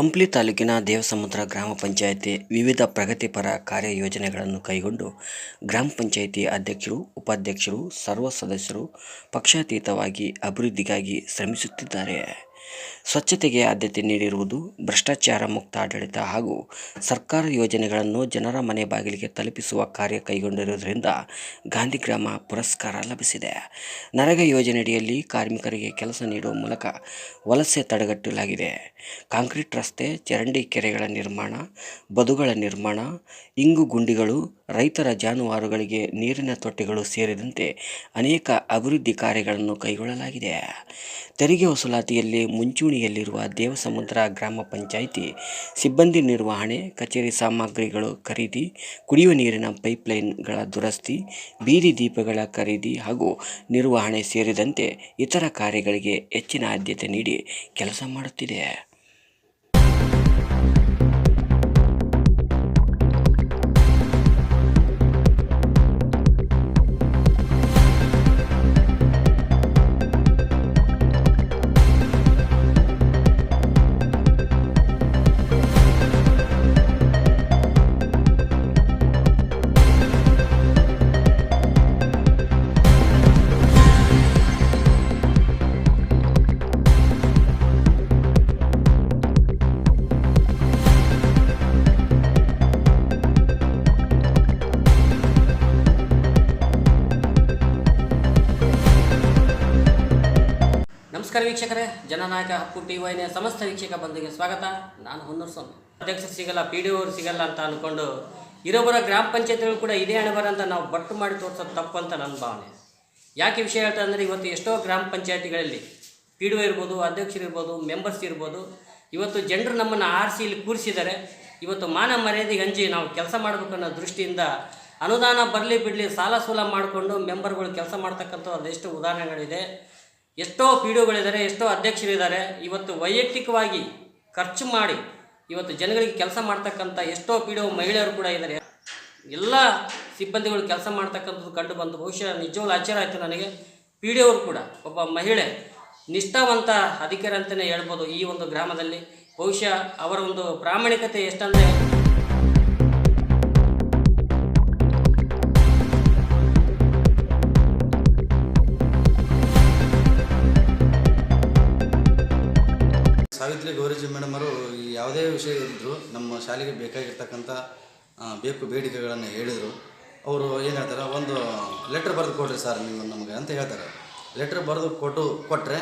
ಕಂಪ್ಲಿ ತಾಲೂಕಿನ ದೇವಸಮುದ್ರ ಗ್ರಾಮ ಪಂಚಾಯಿತಿ ವಿವಿಧ ಪ್ರಗತಿಪರ ಕಾರ್ಯಯೋಜನೆಗಳನ್ನು ಕೈಗೊಂಡು ಗ್ರಾಮ ಪಂಚಾಯಿತಿ ಅಧ್ಯಕ್ಷರು, ಉಪಾಧ್ಯಕ್ಷರು, ಸರ್ವ ಸದಸ್ಯರು ಪಕ್ಷಾತೀತವಾಗಿ ಅಭಿವೃದ್ಧಿಗಾಗಿ ಶ್ರಮಿಸುತ್ತಿದ್ದಾರೆ. ಸ್ವಚ್ಛತೆಗೆ ಆದ್ಯತೆ ನೀಡಿರುವುದು ಭ್ರಷ್ಟಾಚಾರ ಮುಕ್ತ ಆಡಳಿತ ಹಾಗೂ ಸರ್ಕಾರ ಯೋಜನೆಗಳನ್ನು ಜನರ ಮನೆ ಬಾಗಿಲಿಗೆ ತಲುಪಿಸುವ ಕಾರ್ಯ ಕೈಗೊಂಡಿರುವುದರಿಂದ ಗಾಂಧಿಗ್ರಾಮ ಪುರಸ್ಕಾರ ಲಭಿಸಿದೆ. ನರೇಗಾ ಯೋಜನೆಯಡಿಯಲ್ಲಿ ಕಾರ್ಮಿಕರಿಗೆ ಕೆಲಸ ನೀಡುವ ಮೂಲಕ ವಲಸೆ ತಡೆಗಟ್ಟಲಾಗಿದೆ. ಕಾಂಕ್ರೀಟ್ ರಸ್ತೆ, ಚರಂಡಿ ಕೆರೆಗಳ ನಿರ್ಮಾಣ, ಬದುಗಳ ನಿರ್ಮಾಣ, ಇಂಗು ಗುಂಡಿಗಳು, ರೈತರ ಜಾನುವಾರುಗಳಿಗೆ ನೀರಿನ ತೊಟ್ಟಿಗಳು ಸೇರಿದಂತೆ ಅನೇಕ ಅಭಿವೃದ್ಧಿ ಕಾರ್ಯಗಳನ್ನು ಕೈಗೊಳ್ಳಲಾಗಿದೆ. ತೆರಿಗೆ ವಸೂಲಾತಿಯಲ್ಲಿ ಮುಂಚೂಣಿಯಲ್ಲಿರುವ ದೇವಸಮುದ್ರ ಗ್ರಾಮ ಪಂಚಾಯಿತಿ ಸಿಬ್ಬಂದಿ ನಿರ್ವಹಣೆ, ಕಚೇರಿ ಸಾಮಗ್ರಿಗಳು ಖರೀದಿ, ಕುಡಿಯುವ ನೀರಿನ ಪೈಪ್ಲೈನ್ಗಳ ದುರಸ್ತಿ, ಬೀದಿ ದೀಪಗಳ ಖರೀದಿ ಹಾಗೂ ನಿರ್ವಹಣೆ ಸೇರಿದಂತೆ ಇತರ ಕಾರ್ಯಗಳಿಗೆ ಹೆಚ್ಚಿನ ಆದ್ಯತೆ ನೀಡಿ ಕೆಲಸ ಮಾಡುತ್ತಿದೆ. ವೀಕ್ಷಕರೇ, ಜನನಾಯಕ ಹಕ್ಕು ಟಿ ವೈನ ಸಮಸ್ತ ವೀಕ್ಷಕ ಬಂಧುಗೆ ಸ್ವಾಗತ. ನಾನು ಹೊನ್ನೂರು ಸ್ವಾಮಿ. ಅಧ್ಯಕ್ಷ ಸಿಗಲ್ಲ, ಪಿ ಡಿ ಅವರು ಸಿಗಲ್ಲ ಅಂತ ಅಂದ್ಕೊಂಡು ಇರೋಬರ ಗ್ರಾಮ ಪಂಚಾಯತ್ಗಳು ಕೂಡ ಇದೇ ಹಣ ಅಂತ ನಾವು ಬಟ್ಟು ಮಾಡಿ ತೋರಿಸೋದು ತಪ್ಪು ಅಂತ ನನ್ನ ಭಾವನೆ. ಯಾಕೆ ವಿಷಯ ಹೇಳ್ತಾ ಇವತ್ತು ಎಷ್ಟೋ ಗ್ರಾಮ ಪಂಚಾಯತಿಗಳಲ್ಲಿ ಪಿ ಡಿ ಒ ಇರ್ಬೋದು, ಅಧ್ಯಕ್ಷರು ಇರ್ಬೋದು ಮೆಂಬರ್ಸ್ ಇರ್ಬೋದು, ಇವತ್ತು ಜನರು ನಮ್ಮನ್ನು ಆರಿಸಿ ಇಲ್ಲಿ ಕೂರಿಸಿದ್ದಾರೆ. ಇವತ್ತು ಮಾನ ಮರ್ಯಾದೆಗೆ ಹಂಚಿ ನಾವು ಕೆಲಸ ಮಾಡಬೇಕು ಅನ್ನೋ ದೃಷ್ಟಿಯಿಂದ ಅನುದಾನ ಬರಲಿ ಬಿಡಲಿ ಸಾಲ ಸೂಲ ಮಾಡಿಕೊಂಡು ಮೆಂಬರ್ಗಳು ಕೆಲಸ ಮಾಡ್ತಕ್ಕಂಥ ಅದೆಷ್ಟು ಉದಾಹರಣೆಗಳಿದೆ. ಎಷ್ಟೋ ಪಿ ಡಿಗಳಿದ್ದಾರೆ ಎಷ್ಟೋ ಅಧ್ಯಕ್ಷರಿದ್ದಾರೆ, ಇವತ್ತು ವೈಯಕ್ತಿಕವಾಗಿ ಖರ್ಚು ಮಾಡಿ ಇವತ್ತು ಜನಗಳಿಗೆ ಕೆಲಸ ಮಾಡ್ತಕ್ಕಂಥ ಎಷ್ಟೋ ಪಿ ಡಿ ಮಹಿಳೆಯರು ಕೂಡ ಇದ್ದಾರೆ. ಎಲ್ಲ ಸಿಬ್ಬಂದಿಗಳು ಕೆಲಸ ಮಾಡ್ತಕ್ಕಂಥದ್ದು ಕಂಡು ಬಂದು ಬಹುಶಃ ನಿಜವಾಗ್ಲೂ ಆಶ್ಚರ್ಯ ಆಯಿತು ನನಗೆ. ಪಿ ಡಿ ಕೂಡ, ಒಬ್ಬ ಮಹಿಳೆ, ನಿಷ್ಠಾವಂತ ಅಧಿಕಾರಿ ಅಂತಲೇ ಹೇಳ್ಬೋದು ಈ ಒಂದು ಗ್ರಾಮದಲ್ಲಿ. ಬಹುಶಃ ಅವರ ಒಂದು ಪ್ರಾಮಾಣಿಕತೆ ಎಷ್ಟಂದರೆ ಶಾಲೆಗೆ ಬೇಕಾಗಿರ್ತಕ್ಕಂಥ ಬೇಕು ಬೇಡಿಕೆಗಳನ್ನು ಹೇಳಿದರು. ಅವರು ಏನು ಹೇಳ್ತಾರೆ, ಒಂದು ಲೆಟ್ರ್ ಬರೆದು ಕೊಡ್ರಿ ಸರ್ ನೀವು ನಮಗೆ ಅಂತ ಹೇಳ್ತಾರೆ. ಲೆಟ್ರ್ ಬರೆದು ಕೊಟ್ಟು ಕೊಟ್ಟರೆ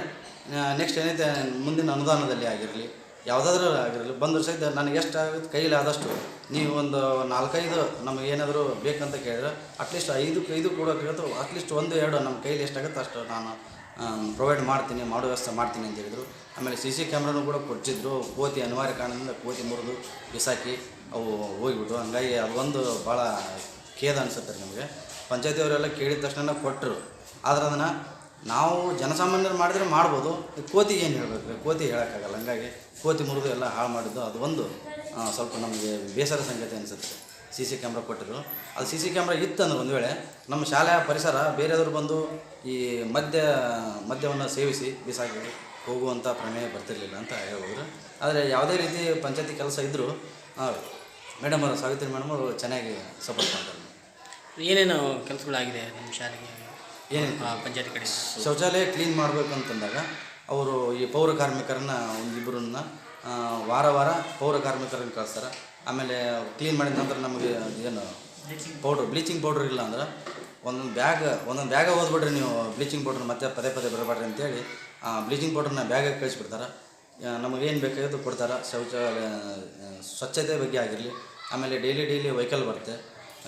ನೆಕ್ಸ್ಟ್ ಏನೈತೆ ಮುಂದಿನ ಅನುದಾನದಲ್ಲಿ ಆಗಿರಲಿ, ಯಾವುದಾದ್ರೂ ಆಗಿರಲಿ, ಬಂದರೂ ಸಹಿತ ನನಗೆ ಎಷ್ಟು ಆಗುತ್ತೆ, ಕೈಲಿ ಆದಷ್ಟು ನೀವು ಒಂದು ನಾಲ್ಕೈದು ನಮಗೆ ಏನಾದರೂ ಬೇಕಂತ ಕೇಳಿದ್ರೆ ಅಟ್ಲೀಸ್ಟ್ ಐದು ಐದು ಕೊಡೋಕ್ಕಿಂತ ಅಟ್ಲೀಸ್ಟ್ ಒಂದು, ಎರಡು ನಮ್ಮ ಕೈಲಿ ಎಷ್ಟಾಗುತ್ತೆ ಅಷ್ಟು ನಾನು ಪ್ರೊವೈಡ್ ಮಾಡ್ತೀನಿ, ಮಾಡೋ ವ್ಯವಸ್ಥೆ ಮಾಡ್ತೀನಿ ಅಂತ ಹೇಳಿದರು. ಆಮೇಲೆ ಸಿ ಸಿ ಕ್ಯಾಮ್ರಾನು ಕೂಡ ಕೊಡ್ಸಿದ್ರು. ಕೋತಿ ಅನಿವಾರ್ಯ ಕಾರಣದಿಂದ ಕೋತಿ ಮುರಿದು ಬಿಸಾಕಿ ಅವು ಹೋಗಿಬಿಟ್ಟು ಹಂಗಾಗಿ ಅದೊಂದು ಭಾಳ ಖೇದ ಅನಿಸುತ್ತೆ ರೀ ನಮಗೆ. ಪಂಚಾಯತಿಯವರೆಲ್ಲ ಕೇಳಿದ ತಕ್ಷಣ ಕೊಟ್ಟರು ಆದ್ರೆ ಅದನ್ನು ನಾವು ಜನಸಾಮಾನ್ಯರು ಮಾಡಿದ್ರೆ ಮಾಡ್ಬೋದು. ಕೋತಿಗೆ ಏನು ಹೇಳಬೇಕು ಕೋತಿ ಹೇಳೋಕ್ಕಾಗಲ್ಲ. ಹಂಗಾಗಿ ಕೋತಿ ಮುರಿದು ಎಲ್ಲ ಹಾಳು ಮಾಡಿದ್ದು ಅದು ಒಂದು ಸ್ವಲ್ಪ ನಮಗೆ ಬೇಸರ ಸಂಗತಿ ಅನಿಸುತ್ತೆ ಸಿ ಸಿ ಕ್ಯಾಮ್ರಾ ಕೊಟ್ಟರು ಅದು ಸಿ ಸಿ ಕ್ಯಾಮ್ರಾ ಇತ್ತಂದ್ರೆ ಒಂದು ವೇಳೆ ನಮ್ಮ ಶಾಲೆಯ ಪರಿಸರ ಬೇರೆಯವರು ಬಂದು ಈ ಮದ್ಯ ಮದ್ಯವನ್ನು ಸೇವಿಸಿ ಬಿಸಾಕಿ ಹೋಗುವಂಥ ಪ್ರಮೇಯ ಬರ್ತಿರಲಿಲ್ಲ ಅಂತ ಹೇಳ್ಬೋದು. ಆದರೆ ಯಾವುದೇ ರೀತಿ ಪಂಚಾಯತಿ ಕೆಲಸ ಇದ್ದರೂ ಮೇಡಮ್ ಅವರು ಸಾವಿತ್ರಿ ಮೇಡಮ್ ಅವರು ಚೆನ್ನಾಗಿ ಸಪೋರ್ಟ್ ಮಾಡ್ತಾರೆ. ಏನೇನು ಕೆಲಸಗಳಾಗಿದೆ ನಮ್ಮ ಶಾಲೆಗೆ? ಏನೇನು? ಪಂಚಾಯತಿ ಕಡೆ? ಶೌಚಾಲಯ ಕ್ಲೀನ್ ಮಾಡಬೇಕು ಅಂತಂದಾಗ ಅವರು ಈ ಪೌರ ಕಾರ್ಮಿಕರನ್ನ ಒಂದಿಬ್ಬರನ್ನ ವಾರ ವಾರ ಪೌರ ಕಾರ್ಮಿಕರನ್ನು ಕಳಿಸ್ತಾರೆ. ಆಮೇಲೆ ಕ್ಲೀನ್ ಮಾಡಿದ ನಂತರ ನಮಗೆ ಏನು ಪೌಡ್ರ್ ಬ್ಲೀಚಿಂಗ್ ಪೌಡ್ರ್ ಇಲ್ಲ ಅಂದ್ರೆ ಒಂದೊಂದು ಬ್ಯಾಗ್ ಒಂದೊಂದು ಬ್ಯಾಗ ಓದ್ಬಿಡ್ರಿ ನೀವು ಬ್ಲೀಚಿಂಗ್ ಪೌಡ್ರ್ ಮತ್ತೆ ಪದೇ ಪದೇ ಬರಬೇಡ್ರಿ ಅಂತೇಳಿ, ಆ ಬ್ಲೀಚಿಂಗ್ ಪೌಡ್ರನ್ನ ಬ್ಯಾಗಾಗ ಕಳಿಸ್ಬಿಡ್ತಾರೆ. ನಮಗೇನು ಬೇಕಾಗಿದ್ದು ಕೊಡ್ತಾರೆ. ಶೌಚಾಲಯ ಸ್ವಚ್ಛತೆ ಬಗ್ಗೆ ಆಗಿರಲಿ, ಆಮೇಲೆ ಡೈಲಿ ಡೈಲಿ ವೆಹಿಕಲ್ ಬರುತ್ತೆ.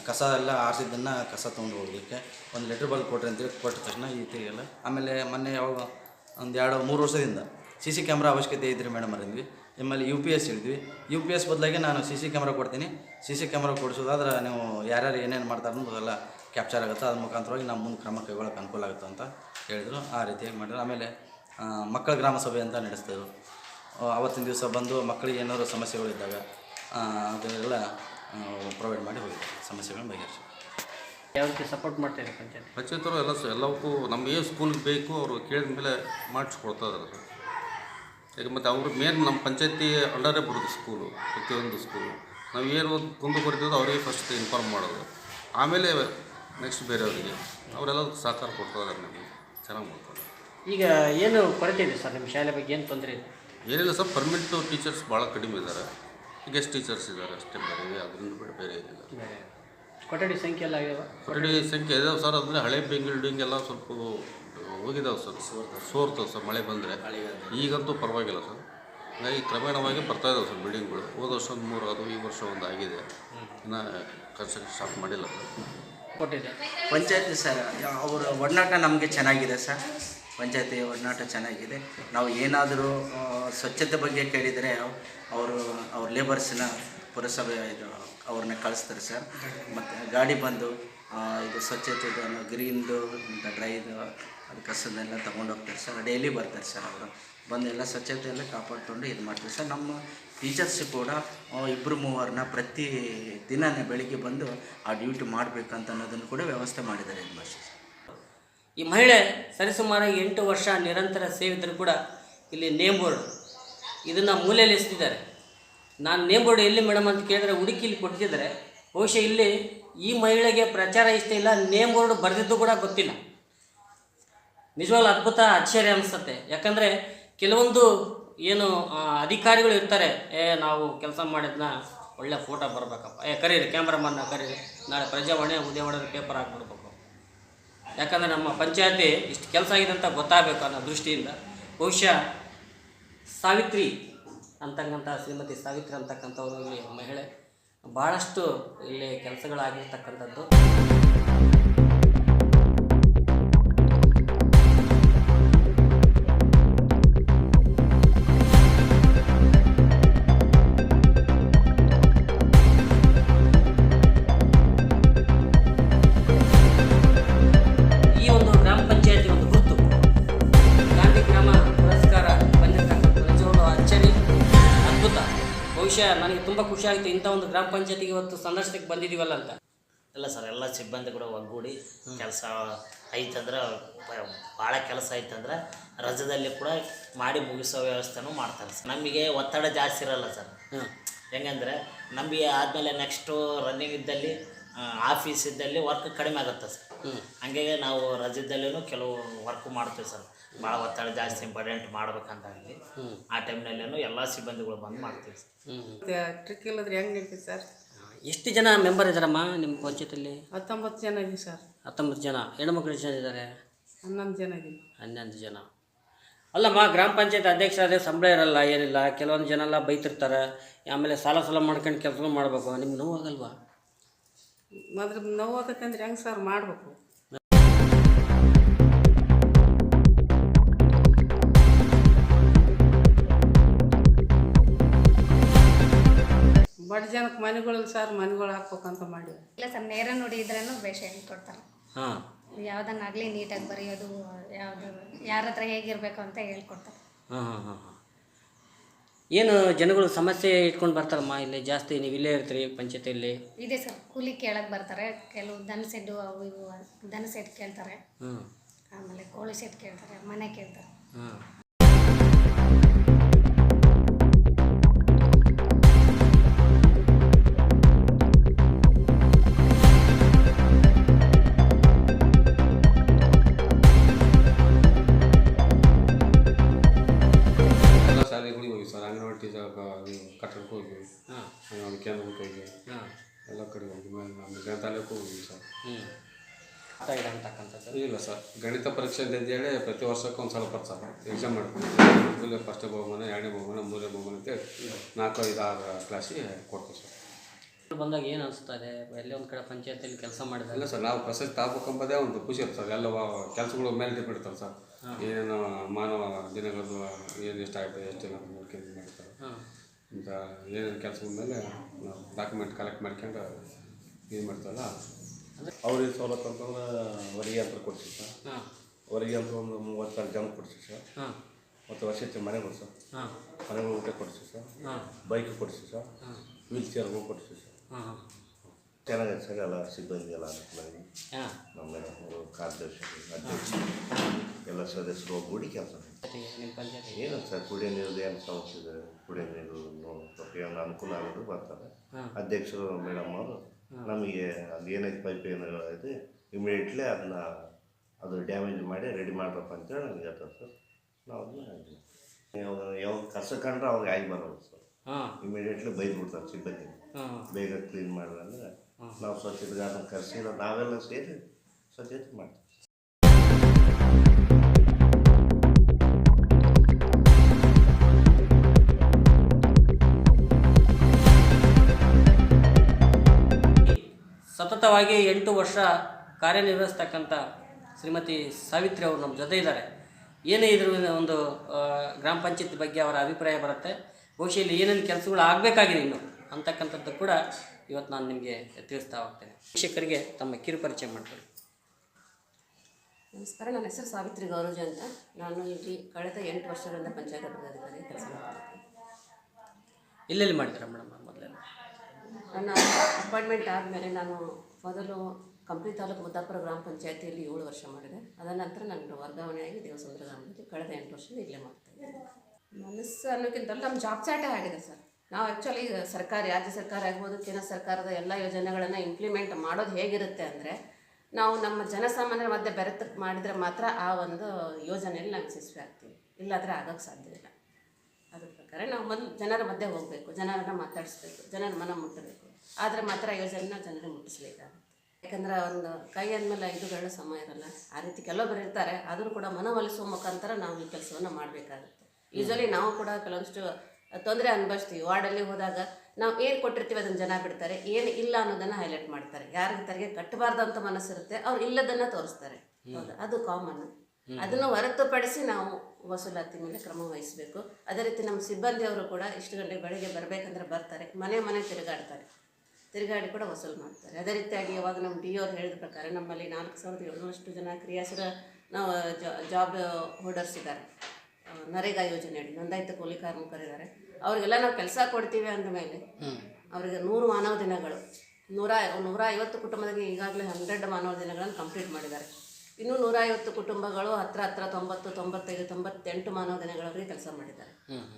ಕಸ ಎಲ್ಲ ಆರಿಸಿದ್ದನ್ನು ಕಸ ತೊಗೊಂಡು ಹೋಗಲಿಕ್ಕೆ ಒಂದು ಲೆಟ್ರ್ ಬಲ್ ಕೊಟ್ರಿ ಅಂತೇಳಿ ಕೊಟ್ಟ ತಕ್ಷಣ ಈ ತಿಳಿಯಲ್ಲ ಆಮೇಲೆ ಮೊನ್ನೆ ಯಾವಾಗ, ಒಂದು ಎರಡು ಮೂರು ವರ್ಷದಿಂದ ಸಿ ಸಿ ಕ್ಯಾಮ್ರಾ ಅವಶ್ಯಕತೆ ಇದ್ರಿ ಮೇಡಮ್ ಅಂದ್ವಿ ಆಮೇಲೆ ಯು ಪಿ ಎಸ್ ಹೇಳಿದ್ವಿ ಯು ಪಿ ಎಸ್ ಬದಲಾಗಿ ನಾನು ಸಿ ಸಿ ಕ್ಯಾಮ್ರಾ ಕೊಡ್ತೀನಿ. ಸಿ ಸಿ ಕ್ಯಾಮ್ರಾ ಕೊಡಿಸೋದಾದ್ರೆ ನೀವು ಯಾರ್ಯಾರು ಏನೇನು ಮಾಡ್ತಾರೆ ಅನ್ನೋದು ಎಲ್ಲ ಕ್ಯಾಪ್ಚರ್ ಆಗುತ್ತೆ. ಅದ್ರ ಮುಖಾಂತರವಾಗಿ ನಾವು ಮುಂದೆ ಕ್ರಮ ಕೈಗೊಳ್ಳೋಕೆ ಅನುಕೂಲ ಆಗುತ್ತೆ ಅಂತ ಹೇಳಿದರು. ಆ ರೀತಿಯಾಗಿ ಮಾಡಿದ್ರು. ಆಮೇಲೆ ಮಕ್ಕಳ ಗ್ರಾಮ ಸಭೆ ಅಂತ ನಡೆಸ್ತಿದ್ರು ಅವತ್ತಿನ ದಿವಸ ಬಂದು ಮಕ್ಕಳಿಗೆ ಏನಾದರೂ ಸಮಸ್ಯೆಗಳಿದ್ದಾಗ ಇದ್ದಾಗ ಅದನ್ನೆಲ್ಲ ಪ್ರೊವೈಡ್ ಮಾಡಿ ಹೋಗಿದ್ದೆ. ಸಮಸ್ಯೆಗಳನ್ನ ಬಗೆಹರಿಸಿ ಯಾವ ರೀತಿ ಸಪೋರ್ಟ್ ಮಾಡ್ತಾರೆ ಪಂಚಾಯತ್? ಪಂಚಾಯತರು ಎಲ್ಲ ಸ ಎಲ್ಲವಕ್ಕೂ ನಮ್ಗೆ ಏನು ಸ್ಕೂಲ್ಗೆ ಬೇಕು ಅವರು ಕೇಳಿದ ಮೇಲೆ ಮಾಡಿಸ್ಕೊಡ್ತಾ ಇದ್ದಾರೆ ಸರ್ ಈಗ ಮತ್ತು ಅವರು ಮೇನ್ ನಮ್ಮ ಪಂಚಾಯತಿ ಅಂಡರೇ ಬರೋದು ಸ್ಕೂಲು ಪ್ರತಿಯೊಂದು ಸ್ಕೂಲು ನಾವು ಏನು ಒಂದು ಕುಂದು ಕೊಡ್ತೀವೋ ಅವರಿಗೆ ಫಸ್ಟ್ ಇನ್ಫಾರ್ಮ್ ಮಾಡೋದು. ಆಮೇಲೆ ನೆಕ್ಸ್ಟ್ ಬೇರೆಯವರಿಗೆ. ಅವರೆಲ್ಲ ಸಹಕಾರ ಕೊಡ್ತಾರೆ ನಮಗೆ. ಚೆನ್ನಾಗಿ ಮಾಡ್ತಾರೆ ಈಗ ಏನು ಕೊರತೆ ಇದೆ ಸರ್ ನಿಮ್ಮ ಶಾಲೆ ಬಗ್ಗೆ? ಏನು ತೊಂದರೆ ಇದೆ? ಏನಿಲ್ಲ ಸರ್ ಪರ್ಮನೆಂಟು ಟೀಚರ್ಸ್ ಭಾಳ ಕಡಿಮೆ ಇದ್ದಾರೆ ಗೆಸ್ಟ್ ಟೀಚರ್ಸ್ ಇದ್ದಾರೆ ಅಷ್ಟೇ ಬೇರೆ ಅದರಿಂದ ಬೇರೆ ಬೇರೆ ಏನಿಲ್ಲ. ಕೊಠಡಿ ಸಂಖ್ಯೆ ಎಲ್ಲ ಕೊಠಡಿ ಸಂಖ್ಯೆ ಇದಾವೆ ಸರ್ ಅಂದರೆ ಹಳೆ ಬಿಲ್ಡಿಂಗ್ ಎಲ್ಲ ಸ್ವಲ್ಪ ಹೋಗಿದಾವೆ ಸರ್. ಸೋರ್ತವೆ ಸರ್, ಮಳೆ ಬಂದರೆ. ಈಗಂತೂ ಪರವಾಗಿಲ್ಲ ಸರ್. ಹಾಗಾಗಿ ಕ್ರಮೇಣವಾಗಿ ಬರ್ತಾ ಇದಾವೆ ಸರ್ ಬಿಲ್ಡಿಂಗ್ಗಳು. ಹೋದ ವರ್ಷ ಒಂದು ಮೂರು ಅದು ಈ ವರ್ಷ ಒಂದು ಆಗಿದೆ. ಇನ್ನು ಕನ್ಸ್ಟ್ರಕ್ಷನ್ ಸ್ಟಾರ್ಟ್ ಮಾಡಿಲ್ಲ ಸರ್. ಪಂಚಾಯತಿ ಸರ್, ಅವರ ಒಡನಾಟ ನಮಗೆ ಚೆನ್ನಾಗಿದೆ ಸರ್. ಪಂಚಾಯತಿ ಒಡನಾಟ ಚೆನ್ನಾಗಿದೆ. ನಾವು ಏನಾದರೂ ಸ್ವಚ್ಛತೆ ಬಗ್ಗೆ ಕೇಳಿದರೆ ಅವರು, ಅವ್ರ ಲೇಬರ್ಸ್ನ ಪುರಸಭೆ ಇದು ಅವ್ರನ್ನ ಕಳಿಸ್ತಾರೆ ಸರ್. ಮತ್ತು ಗಾಡಿ ಬಂದು ಇದು ಸ್ವಚ್ಛತೆ ಗ್ರೀನ್ದು, ಇಂಥ ಡ್ರೈದು, ಅದು ಕಸದೆಲ್ಲ ತೊಗೊಂಡು ಹೋಗ್ತಾರೆ ಸರ್. ಡೈಲಿ ಬರ್ತಾರೆ ಸರ್ ಅವರು. ಬಂದು ಎಲ್ಲ ಸ್ವಚ್ಛತೆ ಕಾಪಾಡಿಕೊಂಡು ಇದು ಮಾಡ್ತಾರೆ ಸರ್. ನಮ್ಮ ಟೀಚರ್ಸ್ ಕೂಡ ಇಬ್ಬರು ಮೂವರನ್ನ ಪ್ರತಿ ದಿನನೇ ಬೆಳಿಗ್ಗೆ ಬಂದು ಆ ಡ್ಯೂಟಿ ಮಾಡಬೇಕಂತ ಅನ್ನೋದನ್ನು ಕೂಡ ವ್ಯವಸ್ಥೆ ಮಾಡಿದ್ದಾರೆ ಇದು ಈ ಮಹಿಳೆ ಸರಿಸುಮಾರು ಎಂಟು ವರ್ಷ ನಿರಂತರ ಸೇವಿದ್ರು ಕೂಡ ಇಲ್ಲಿ ನೇಮ್ ಬೋರ್ಡ್ ಇದನ್ನು ಮೂಲೆಯಲ್ಲಿ ಎಸ್ತಿದ್ದಾರೆ ನಾನು ನೇಮ್ ಬೋರ್ಡ್ ಎಲ್ಲಿ ಮೇಡಮ್ ಅಂತ ಕೇಳಿದ್ರೆ ಹುಡುಕಿ ಇಲ್ಲಿ ಕೊಟ್ಟಿದ್ದಾರೆ. ಬಹುಶಃ ಇಲ್ಲಿ ಈ ಮಹಿಳೆಗೆ ಪ್ರಚಾರ ಇಷ್ಟ ಇಲ್ಲ ನೇಮ್ ಬೋರ್ಡ್ ಬರೆದಿದ್ದು ಕೂಡ ಗೊತ್ತಿಲ್ಲ. ನಿಜವಾಗ್ಲೂ ಅದ್ಭುತ ಆಶ್ಚರ್ಯ ಅನಿಸುತ್ತೆ. ಯಾಕಂದರೆ ಕೆಲವೊಂದು ಏನು ಅಧಿಕಾರಿಗಳು ಇರ್ತಾರೆ, ಏ, ನಾವು ಕೆಲಸ ಮಾಡಿದ್ನ ಒಳ್ಳೆ ಫೋಟೋ ಬರಬೇಕಪ್ಪ. ಏ, ಕರೀರಿ, ಕ್ಯಾಮ್ರಾಮನ್ನ ಕರೀರಿ. ನಾಳೆ ಪ್ರಜಾವಾಣಿ ಉದಯವಾಣಿ ಪೇಪರ್ ಹಾಕ್ಬಿಡ್ಬೇಕು. ಯಾಕಂದರೆ ನಮ್ಮ ಪಂಚಾಯತಿ ಇಷ್ಟು ಕೆಲಸ ಆಗಿದೆ ಅಂತ ಗೊತ್ತಾಗಬೇಕು ಅನ್ನೋ ದೃಷ್ಟಿಯಿಂದ. ಬಹುಶಃ ಸಾವಿತ್ರಿ ಅಂತಕ್ಕಂಥ ಶ್ರೀಮತಿ ಸಾವಿತ್ರಿ ಅಂತಕ್ಕಂಥವ್ರು ಮಹಿಳೆ. ಭಾಳಷ್ಟು ಇಲ್ಲಿ ಕೆಲಸಗಳಾಗಿರ್ತಕ್ಕಂಥದ್ದು. ಬಹುಶಃ ನನಗೆ ತುಂಬ ಖುಷಿ ಆಯಿತು. ಇಂಥ ಒಂದು ಗ್ರಾಮ ಪಂಚಾಯತಿಗೆ ಇವತ್ತು ಸಂದರ್ಶನಕ್ಕೆ ಬಂದಿದ್ದೀವಲ್ಲ ಅಂತ. ಇಲ್ಲ ಸರ್ ಎಲ್ಲ ಸಿಬ್ಬಂದಿ ಕೂಡ ಒಗ್ಗೂಡಿ ಕೆಲಸ ಐತಂದ್ರೆ ಭಾಳ ಕೆಲಸ ಐತಂದ್ರೆ ರಜದಲ್ಲಿ ಕೂಡ ಮಾಡಿ ಮುಗಿಸೋ ವ್ಯವಸ್ಥೆನೂ ಮಾಡ್ತಾರೆ ಸರ್. ನಮಗೆ ಒತ್ತಡ ಜಾಸ್ತಿ ಇರಲ್ಲ ಸರ್. ಹೆಂಗಂದ್ರೆ ನಮಗೆ ಆದಮೇಲೆ ನೆಕ್ಸ್ಟು ರನ್ನಿಂಗ್ ಇದ್ದಲ್ಲಿ ಆಫೀಸ್ ಇದ್ದಲ್ಲಿ ವರ್ಕ್ ಕಡಿಮೆ ಆಗುತ್ತೆ ಸರ್. ಹಂಗಾಗಿ ನಾವು ರಜದಲ್ಲೂ ಕೆಲವು ವರ್ಕ್ ಮಾಡ್ತೀವಿ ಸರ್. ಭಾಳ ಒತ್ತಡ ಜಾಸ್ತಿ ಇಂಪಾರ್ಟೆಂಟ್ ಮಾಡ್ಬೇಕಂತಾಗಲಿ. ಆ ಟೈಮ್ನಲ್ಲೇನು ಎಲ್ಲ ಸಿಬ್ಬಂದಿಗಳು ಬಂದು ಮಾಡ್ತೀವಿ. ಸರ್ ಟ್ರಿಕ್ ಇಲ್ಲದ್ರೆ ಹೆಂಗೆ ನಡೀತದೆ ಸರ್ ಎಷ್ಟು ಜನ ಮೆಂಬರ್ ಇದ್ದಾರಮ್ಮ ನಿಮ್ಮ ಪಂಚಾಯತಲ್ಲಿ ಹತ್ತೊಂಬತ್ತು ಜನ ಇದೆ ಸರ್ ಹತ್ತೊಂಬತ್ತು ಜನ. ಹೆಣ್ಮಕ್ಳು ಎಷ್ಟು ಜನ ಇದ್ದಾರೆ ಹನ್ನೊಂದು ಜನ ಇದೆ ಹನ್ನೊಂದು ಜನ. ಅಲ್ಲಮ್ಮ ಗ್ರಾಮ ಪಂಚಾಯತ್ ಅಧ್ಯಕ್ಷರಾದ್ರೆ ಸಂಬಳ ಇರಲ್ಲ ಏನಿಲ್ಲ. ಕೆಲವೊಂದು ಜನ ಎಲ್ಲ ಬೈತಿರ್ತಾರೆ. ಆಮೇಲೆ ಸಾಲ ಸಾಲ ಮಾಡ್ಕೊಂಡು ಕೆಲಸ ಮಾಡಬೇಕು. ನಿಮ್ಗೆ ನೋವಾಗಲ್ವಾ? ಆಗಲ್ವಾ ನೋವಾಗತ್ತೆ ನೋವು ಆಗತ್ತೆ ಅಂದ್ರೆ ಹೆಂಗೆ ಸರ್ ಮಾಡಬೇಕು? ಬಡ ಜನಕ್ಕೆ ಮನೆಗಳಲ್ಲಿ ಸರ್ ಮನೆಗಳು ಹಾಕ್ಬೇಕಂತ ಮಾಡಿ ಇಲ್ಲ ಸರ್ ನೇರ ನುಡಿ ಇದ್ರೂ ಬೇಷ ಹೇಳ್ಕೊಡ್ತಾರೆ ಹಾಂ. ಯಾವುದನ್ನಾಗಲಿ ನೀಟಾಗಿ ಬರೆಯೋದು ಯಾವುದು ಯಾರ ಹತ್ರ ಹೇಗಿರಬೇಕು ಅಂತ ಹೇಳ್ಕೊಡ್ತಾರೆ. ಹಾಂ ಹಾಂ ಹಾಂ ಹಾಂ. ಏನು ಜನಗಳು ಸಮಸ್ಯೆ ಇಟ್ಕೊಂಡು ಬರ್ತಾರಮ್ಮ ಇಲ್ಲಿ ಜಾಸ್ತಿ? ನೀವು ಇಲ್ಲೇ ಇರ್ತೀರಿ ಪಂಚಾಯತಿಯಲ್ಲಿ. ಇದೆ ಸರ್ ಕೂಲಿ ಕೇಳಕ್ಕೆ ಬರ್ತಾರೆ. ಕೆಲವು ದನ ಸೆಡ್ಡು ಅವು ಇವು ದನ ಸೆಡ್ ಕೇಳ್ತಾರೆ. ಹ್ಞೂ ಆಮೇಲೆ ಕೋಳಿ ಸೆಟ್ ಕೇಳ್ತಾರೆ ಮನೆ ಕೇಳ್ತಾರೆ. ಹಾಂ. ಕಟ್ಟಡಕ್ಕೆ ಹೋಗಿ ಎಲ್ಲ ಕಡೆ ಹೋಗಿ ನಮ್ಮ ಗ್ರಂಥಾಲಯಕ್ಕೂ ಹೋಗಿ ಸರ್. ಹ್ಞೂ ಅಂತಕ್ಕಂಥದ್ದು ಇಲ್ಲ ಸರ್. ಗಣಿತ ಪರೀಕ್ಷೆ ಅಂತ ಹೇಳಿ ಪ್ರತಿ ವರ್ಷಕ್ಕೂ ಒಂದು ಸಲ ಬರ್ತಾರೆ ಎಕ್ಸಾಮ್ ಮಾಡ್ತೀವಿ ಇಲ್ಲ ಫಸ್ಟ್ ಬಹುಮಾನ ಎರಡನೇ ಬಹುಮಾನ ಮೂರನೇ ಬಹುಮಾನ ಅಂತೇಳಿ ನಾಲ್ಕು ಐದು ಆರು ಕ್ಲಾಸಿಗೆ ಕೊಡ್ತೀವಿ ಸರ್. ಬಂದಾಗ ಏನು ಅನಿಸ್ತಾ ಇದೆ? ಎಲ್ಲೇ ಒಂದು ಕಡೆ ಪಂಚಾಯತಿಯಲ್ಲಿ ಕೆಲಸ ಮಾಡಿದಾಗ? ಇಲ್ಲ ಸರ್ ನಾವು ಪ್ರಶಸ್ತಿ ಆಗ್ಬೇಕಂಬುದೇ ಒಂದು ಖುಷಿ ಇರ್ತದೆ ಸರ್. ಎಲ್ಲ ಕೆಲಸಗಳು ಮೇಲೆ ಡಿಪೆಂಡ್ ಸರ್. ಏನೇನು ಮಾನವ ದಿನಗಳದ್ದು ಏನು ಎಷ್ಟು ಆಯಿತು ಎಷ್ಟು ನಾವು ನೋಡ್ಕೊಂಡು ಮಾಡ್ತಾರೆ. ಹಾಂ. ಅಂತ ಏನೇನು ಕೆಲಸ ಬಂದಮೇಲೆ ನಾವು ಡಾಕ್ಯುಮೆಂಟ್ ಕಲೆಕ್ಟ್ ಮಾಡ್ಕೊಂಡು ಇದು ಮಾಡ್ತಾರಲ್ಲ ಅವ್ರಿಗೆ ಸವಲತ್ತು ಅಂತಂದ್ರೆ ಹೊರಿಗೆ ಅಂತ ಕೊಡ್ತೀವಿ ಸರ್. ಹಾಂ. ಹೊರಿಗೆ ಯಂತ್ರ ಒಂದು ಮೂವತ್ತಾರು ಜನ ಕೊಡ್ತೀವಿ ಸರ್. ಹಾಂ. ಮತ್ತು ವರ್ಷಕ್ಕೆ ಮನೆ ಸರ್. ಹಾಂ. ಮನೆಗಳು ಊಟ ಕೊಡ್ತೀವಿ ಸರ್. ಹಾಂ. ಬೈಕ್ ಕೊಡ್ತೀವಿ ಸರ್. ಹಾಂ. ವೀಲ್ ಚೇರ್ಗಳು ಕೊಡ್ತೀವಿ ಸರ್. ಹಾಂ ಚೆನ್ನಾಗಿದೆ ಸರ್ ಎಲ್ಲ ಸಿಬ್ಬಂದಿ ಎಲ್ಲ ಅನುಕೂಲವಾಗಿ. ನಮ್ಮ ಕಾರ್ಯದರ್ಶಿ ಅಧ್ಯಕ್ಷ ಎಲ್ಲ ಸದಸ್ಯರು ಒಗ್ಗೂಡಿ ಕೆಲಸ ನಿಮ್ಮ ಪಂಚಾಯತಿ ಏನು ಸರ್ ಕುಡಿಯೋ ನೀರು ಏನು ಸಮಸ್ಯೆ ಇದೆ? ಕುಡಿಯೋ ನೀರು ಸ್ವಲ್ಪ ಏನು ಅನುಕೂಲ ಆಗೋದು ಬರ್ತಾರೆ ಅಧ್ಯಕ್ಷರು ಮೇಡಮ್ ಅವರು ನಮಗೆ ಅದು ಏನೈತೆ ಪೈಪ್ ಏನು ಐತೆ ಇಮಿಡಿಯೇಟ್ಲಿ ಅದನ್ನ ಅದು ಡ್ಯಾಮೇಜ್ ಮಾಡಿ ರೆಡಿ ಮಾಡ್ರಪ್ಪ ಅಂತೇಳಿ ನಮ್ಗೆ ಹೇಳ್ತಾರೆ ಸರ್. ನಾವು ಅದನ್ನ ಯಾವಾಗ ಕಸ ಕಂಡ್ರೆ ಅವಾಗ ಆಗಿ ಬರೋದು ಸರ್. ಇಮಿಡಿಯೇಟ್ಲಿ ಬೈದು ಬಿಡ್ತಾರೆ ಸಿಬ್ಬಂದಿ. ಬೇಗ ಕ್ಲೀನ್ ಮಾಡಿದ್ರೆ ನಾವು ಸ್ವಚ್ಛತೆಗಾರನ ಕರೆಸಿ ನಾವೆಲ್ಲ ಸೇರಿ ಸ್ವಚ್ಛತೆ ಮಾಡ್ತೀವಿ. ಸತತವಾಗಿ ಎಂಟು ವರ್ಷ ಕಾರ್ಯನಿರ್ವಹಿಸ್ತಕ್ಕಂಥ ಶ್ರೀಮತಿ ಸಾವಿತ್ರಿ ಅವರು ನಮ್ಮ ಜೊತೆ ಇದ್ದಾರೆ. ಏನೇ ಇದ್ರ ಒಂದು ಗ್ರಾಮ ಪಂಚಾಯತ್ ಬಗ್ಗೆ ಅವರ ಅಭಿಪ್ರಾಯ ಬರುತ್ತೆ. ಬಹುಶಃ ಏನೇನು ಕೆಲಸಗಳು ಆಗಬೇಕಾಗಿದೆ ಇನ್ನು ಅಂತಕ್ಕಂಥದ್ದು ಕೂಡ ಇವತ್ತು ನಾನು ನಿಮಗೆ ತಿಳಿಸ್ತಾ ಹೋಗ್ತೇನೆ. ಶಿಕ್ಷಕರಿಗೆ ತಮ್ಮ ಕಿರು ಪರಿಚಯ ಮಾಡ್ಕೊಳ್ಳಿ. ನಮಸ್ಕಾರ ನನ್ನ ಹೆಸರು ಸಾವಿತ್ರಿ ಗೌರಜ ಅಂತ. ನಾನು ಇಲ್ಲಿ ಕಳೆದ ಎಂಟು ವರ್ಷಗಳಿಂದ ಪಂಚಾಯತ್ ಅಧಿಕಾರಿ ಕೆಲಸ ಮಾಡ್ತೀನಿ ಎಲ್ಲೆಲ್ಲಿ ಮಾಡ್ತೀರಾ ಮೇಡಮ್? ನನ್ನ ಅಪಾಯಿಂಟ್ಮೆಂಟ್ ಆದಮೇಲೆ ನಾನು ಮೊದಲು ಕಂಪ್ಲಿ ತಾಲೂಕು ಮುದ್ದಾಪುರ ಗ್ರಾಮ ಪಂಚಾಯತಿಯಲ್ಲಿ ಏಳು ವರ್ಷ ಮಾಡಿದೆ. ಅದರ ನಂತರ ನಾನು ವರ್ಗಾವಣೆಯಾಗಿ ದೇವಸಂದ್ರ ಗ್ರಾಮದಲ್ಲಿ ಕಳೆದ ಎಂಟು ವರ್ಷ ಇಲ್ಲೇ ಮಾಡ್ತಾ ಇದ್ದೀನಿ. ಮನಸ್ಸು ಅನ್ನೋಕ್ಕಿಂತಲೂ ನಮ್ಮ ಜಾಬ್ ಚಾಟೇ ಆಗಿದೆ ಸರ್. ನಾವು ಆ್ಯಕ್ಚುಲಿ ಸರ್ಕಾರ, ರಾಜ್ಯ ಸರ್ಕಾರ ಆಗ್ಬೋದು, ಕೇಂದ್ರ ಸರ್ಕಾರದ ಎಲ್ಲ ಯೋಜನೆಗಳನ್ನು ಇಂಪ್ಲಿಮೆಂಟ್ ಮಾಡೋದು ಹೇಗಿರುತ್ತೆ ಅಂದರೆ ನಾವು ನಮ್ಮ ಜನಸಾಮಾನ್ಯರ ಮಧ್ಯೆ ಬೆರೆತ ಮಾಡಿದರೆ ಮಾತ್ರ ಆ ಒಂದು ಯೋಜನೆಯಲ್ಲಿ ನಾವು ಯಶಸ್ವಿ ಆಗ್ತೀವಿ. ಇಲ್ಲಾದರೆ ಆಗೋಕ್ಕೆ ಸಾಧ್ಯ ಇಲ್ಲ ಪ್ರಕಾರ ನಾವು ಮೊದಲು ಜನರ ಮಧ್ಯೆ ಹೋಗಬೇಕು ಜನರನ್ನ ಮಾತಾಡಿಸ್ಬೇಕು ಜನರ ಮನ ಮುಟ್ಟಬೇಕು ಆದರೆ ಮಾತ್ರ ಯೋಜನೆನ ಜನರಿಗೆ ಮುಟ್ಟಿಸ್ಲಿಕ್ಕಾಗುತ್ತೆ ಯಾಕಂದ್ರೆ ಒಂದು ಕೈ ಅಂದಮೇಲೆ ಐದು ಬೆರಳು ಸಮಯ ಇರಲ್ಲ. ಆ ರೀತಿ ಕೆಲವೊಬ್ಬರು ಇರ್ತಾರೆ ಆದರೂ ಕೂಡ ಮನವೊಲಿಸುವ ಮುಖಾಂತರ ನಾವು ಈ ಕೆಲಸವನ್ನು ಮಾಡಬೇಕಾಗುತ್ತೆ. ಯೂಶಲಿ ನಾವು ಕೂಡ ಕೆಲವೊಂದಷ್ಟು ತೊಂದರೆ ಅನುಭವಿಸ್ತೀವಿ. ವಾರ್ಡಲ್ಲಿ ಹೋದಾಗ ನಾವು ಏನು ಕೊಟ್ಟಿರ್ತೀವಿ ಅದನ್ನು ಜನ ಬಿಡ್ತಾರೆ. ಏನು ಇಲ್ಲ ಅನ್ನೋದನ್ನು ಹೈಲೈಟ್ ಮಾಡ್ತಾರೆ. ಯಾರಿಗೆ ತರಿಗೆ ಅಂತ ಮನಸ್ಸಿರುತ್ತೆ. ಅವ್ರು ಇಲ್ಲದನ್ನು ತೋರಿಸ್ತಾರೆ. ಹೌದಾ ಅದು ಕಾಮನ್ ಅದನ್ನು ಹೊರತುಪಡಿಸಿ ನಾವು ವಸೂಲಾತಿ ಮೇಲೆ ಕ್ರಮ ವಹಿಸಬೇಕು. ಅದೇ ರೀತಿ ನಮ್ಮ ಸಿಬ್ಬಂದಿಯವರು ಕೂಡ ಇಷ್ಟು ಗಂಟೆ ಬೆಳಗ್ಗೆ ಬರಬೇಕಂದ್ರೆ ಬರ್ತಾರೆ. ಮನೆ ಮನೆ ತಿರುಗಾಡ್ತಾರೆ. ತಿರುಗಾಡಿ ಕೂಡ ವಸೂಲು ಮಾಡ್ತಾರೆ. ಅದೇ ರೀತಿಯಾಗಿ ಇವಾಗ ನಮ್ಮ ಡಿ ಅವ್ರು ಹೇಳಿದ ಪ್ರಕಾರ ನಮ್ಮಲ್ಲಿ ನಾಲ್ಕು ಸಾವಿರದ ಏಳ್ನೂರಷ್ಟು ಜನ ಕ್ರಿಯಾಶೀಲ ನಾವು ಜಾಬ್ ಹೋಲ್ಡರ್ಸ್ ಇದ್ದಾರೆ. ನರೇಗಾ ಯೋಜನೆಯಡಿ ನೋಂದಾಯಿತ ಕೂಲಿ ಕಾರ್ಮಿಕರಿದ್ದಾರೆ ಅವರಿಗೆಲ್ಲ ನಾವು ಕೆಲಸ ಕೊಡ್ತೀವಿ ಅಂದಮೇಲೆ ಅವರಿಗೆ ನೂರು ಮಾನವ ದಿನಗಳು ನೂರ ನೂರ ಐವತ್ತು ಕುಟುಂಬದಲ್ಲಿ ಈಗಾಗಲೇ ಹಂಡ್ರೆಡ್ ಮಾನವ ದಿನಗಳನ್ನು ಕಂಪ್ಲೀಟ್ ಮಾಡಿದ್ದಾರೆ. ಇನ್ನೂ ನೂರ ಐವತ್ತು ಕುಟುಂಬಗಳು ಹತ್ರ ಹತ್ರ ತೊಂಬತ್ತು ತೊಂಬತ್ತೈದು ತೊಂಬತ್ತೆಂಟು ಮಾನವ ದಿನಗಳವರೆಗೆ ಕೆಲಸ ಮಾಡಿದ್ದಾರೆ.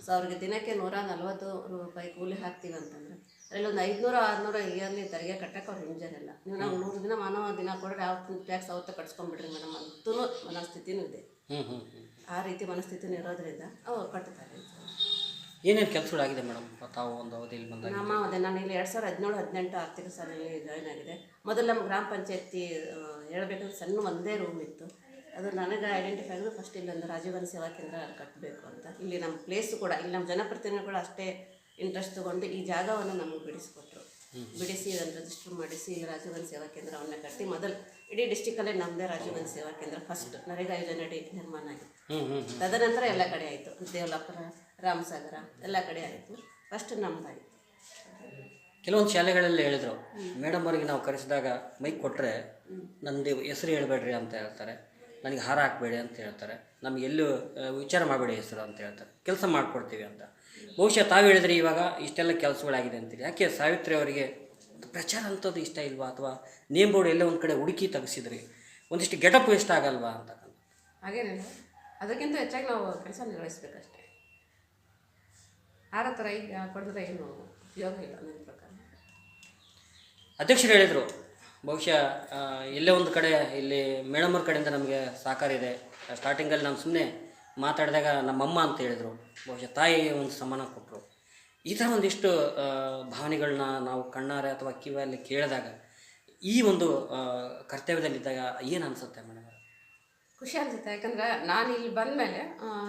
ಸೊ ಅವ್ರಿಗೆ ದಿನಕ್ಕೆ ನೂರ ನಲ್ವತ್ತು ರೂಪಾಯಿ ಕೂಲಿ ಹಾಕ್ತೀವಿ ಅಂತಂದ್ರೆ ಅದರಲ್ಲಿ ಒಂದು ಐದುನೂರು ಆರುನೂರು ಇಯರ್ಲಿ ತೆರಿಗೆ ಕಟ್ಟಕ್ಕೆ ಅವ್ರು ಹಿಂಜರಿಲ್ಲ. ನೀವು ನಾವು ನೂರು ದಿನ ಮಾನವ ದಿನ ಕೊಡ್ರೆ ಯಾವ ಟ್ಯಾಕ್ಸ್ ಅವತ್ತು ಕಟ್ಸ್ಕೊಂಡ್ಬಿಡ್ರಿ ಮೇಡಮ್ ಅಂತೂ ಮನಸ್ಥಿತಿನೂ ಇದೆ. ಆ ರೀತಿ ಮನಸ್ಥಿತಿನೂ ಇರೋದ್ರಿಂದ ಅವ್ರು ಕಟ್ತಾರೆ. ಏನೇನು ಕೆಲಸಗಳಾಗಿದೆ ಮೇಡಮ್? ತಾವು ಒಂದು ಅವಧಿಯಲ್ಲಿ ಬಂದಾಗ ನಮ್ಮ ಅದೇ ನಾನು ಇಲ್ಲಿ ಎರಡು ಸಾವಿರದ ಹದಿನೇಳು ಹದಿನೆಂಟು ಆರ್ಥಿಕ ಸಾಲಿನಲ್ಲಿ ಜಾಯ್ನ್ ಆಗಿದೆ. ಮೊದಲು ನಮ್ಮ ಗ್ರಾಮ ಪಂಚಾಯತಿ ಹೇಳ್ಬೇಕಂದ್ರೆ ಸಣ್ಣ ಒಂದೇ ರೂಮ್ ಇತ್ತು. ಅದು ನನಗೆ ಐಡೆಂಟಿಫೈ ಆಗಿದ್ದು ಫಸ್ಟ್ ಇಲ್ಲೊಂದು ರಾಜೀವ್ ಗಾಂಧಿ ಸೇವಾ ಕೇಂದ್ರ ಕಟ್ಟಬೇಕು ಅಂತ. ಇಲ್ಲಿ ನಮ್ಮ ಪ್ಲೇಸು ಕೂಡ ಇಲ್ಲಿ ನಮ್ಮ ಜನಪ್ರತಿನಿಧಿಗಳು ಅಷ್ಟೇ ಇಂಟ್ರೆಸ್ಟ್ ತಗೊಂಡು ಈ ಜಾಗವನ್ನು ನಮಗೆ ಬಿಡಿಸ್ಕೊಟ್ರು. ಬಿಡಿಸಿ ಅದನ್ನು ರಿಜಿಸ್ಟರ್ ಮಾಡಿಸಿ ಇಲ್ಲಿ ರಾಜೀವ್ ಗಾಂಧಿ ಸೇವಾ ಕೇಂದ್ರವನ್ನು ಕಟ್ಟಿ ಮೊದಲು ಇಡೀ ಡಿಸ್ಟಿಕಲ್ಲೇ ನಮ್ಮದೇ ರಾಜೀವ್ ಗಾಂಧಿ ಸೇವಾ ಕೇಂದ್ರ ಫಸ್ಟ್ ನರೇಗಾ ಯೋಜನೆಯಡಿ ನಿರ್ಮಾಣ ಆಗಿತ್ತು. ತದನಂತರ ಎಲ್ಲ ಕಡೆ ಆಯಿತು. ದೇವಲಾಪುರ ರಾಮಸಾಗರ ಎಲ್ಲ ಕಡೆ ಆಯಿತು. ಫಸ್ಟ್ ನಮ್ಮದಾಯಿತು ಕೆಲವೊಂದು ಶಾಲೆಗಳಲ್ಲಿ ಹೇಳಿದರು ಮೇಡಮ್ ಅವರಿಗೆ ನಾವು ಕರೆಸಿದಾಗ ಮೈಕ್ ಕೊಟ್ಟರೆ ನಂದು ಹೆಸರು ಹೇಳಬೇಡ್ರಿ ಅಂತ ಹೇಳ್ತಾರೆ. ನನಗೆ ಹಾರ ಹಾಕಬೇಡಿ ಅಂತ ಹೇಳ್ತಾರೆ. ನಮ್ಗೆ ಎಲ್ಲೂ ವಿಚಾರ ಮಾಡಬೇಡಿ ಹೆಸರು ಅಂತ ಹೇಳ್ತಾರೆ. ಕೆಲಸ ಮಾಡಿಕೊಡ್ತೀವಿ ಅಂತ. ಬಹುಶಃ ತಾವು ಹೇಳಿದ್ರಿ ಇವಾಗ ಇಷ್ಟೆಲ್ಲ ಕೆಲಸಗಳಾಗಿದೆ ಅಂತೇಳಿ ಯಾಕೆ ಸಾವಿತ್ರಿ ಅವರಿಗೆ ಪ್ರಚಾರ ಅಂಥದ್ದು ಇಷ್ಟ ಇಲ್ವಾ? ಅಥವಾ ನೇಮ್ ಬೋರ್ಡ್ ಎಲ್ಲ ಒಂದು ಕಡೆ ಹುಡುಕಿ ತೆಗೆಸಿದ್ರಿ. ಒಂದಿಷ್ಟು ಗೆಟಪ್ ಇಷ್ಟ ಆಗಲ್ವಾ ಹಾಗೇನೇ ಹಾಗೇನಿಲ್ಲ. ಅದಕ್ಕಿಂತ ಹೆಚ್ಚಾಗಿ ನಾವು ಕೆಲಸ ನಿರ್ವಹಿಸ್ಬೇಕಷ್ಟೇ. ಆರ ಥರ ಈಗ ಕೊಡಿದ್ರೆ ಏನು ಉಪಯೋಗ ಇಲ್ಲ ನನ್ನ ಪ್ರಕಾರ. ಅಧ್ಯಕ್ಷರು ಹೇಳಿದರು ಬಹುಶಃ ಎಲ್ಲೇ ಒಂದು ಕಡೆ ಇಲ್ಲಿ ಮೇಡಮ್ ಅವ್ರ ಕಡೆಯಿಂದ ನಮಗೆ ಸಹಕಾರ ಇದೆ. ಸ್ಟಾರ್ಟಿಂಗಲ್ಲಿ ನಾನು ಸುಮ್ಮನೆ ಮಾತಾಡಿದಾಗ ನಮ್ಮಮ್ಮ ಅಂತ ಹೇಳಿದರು. ಬಹುಶಃ ತಾಯಿ ಒಂದು ಸಮಾನ ಕೊಟ್ಟರು ಈ ಥರ ಒಂದಿಷ್ಟು ಭಾವನೆಗಳನ್ನ ನಾವು ಕಣ್ಣಾರೆ ಅಥವಾ ಕಿವಿಯಲ್ಲಿ ಕೇಳಿದಾಗ ಈ ಒಂದು ಕರ್ತವ್ಯದಲ್ಲಿದ್ದಾಗ ಏನು ಅನಿಸುತ್ತೆ ಮೇಡಮ್? ಖುಷಿ ಅನಿಸುತ್ತೆ ಯಾಕಂದ್ರೆ ನಾನು ಇಲ್ಲಿ ಬಂದಮೇಲೆ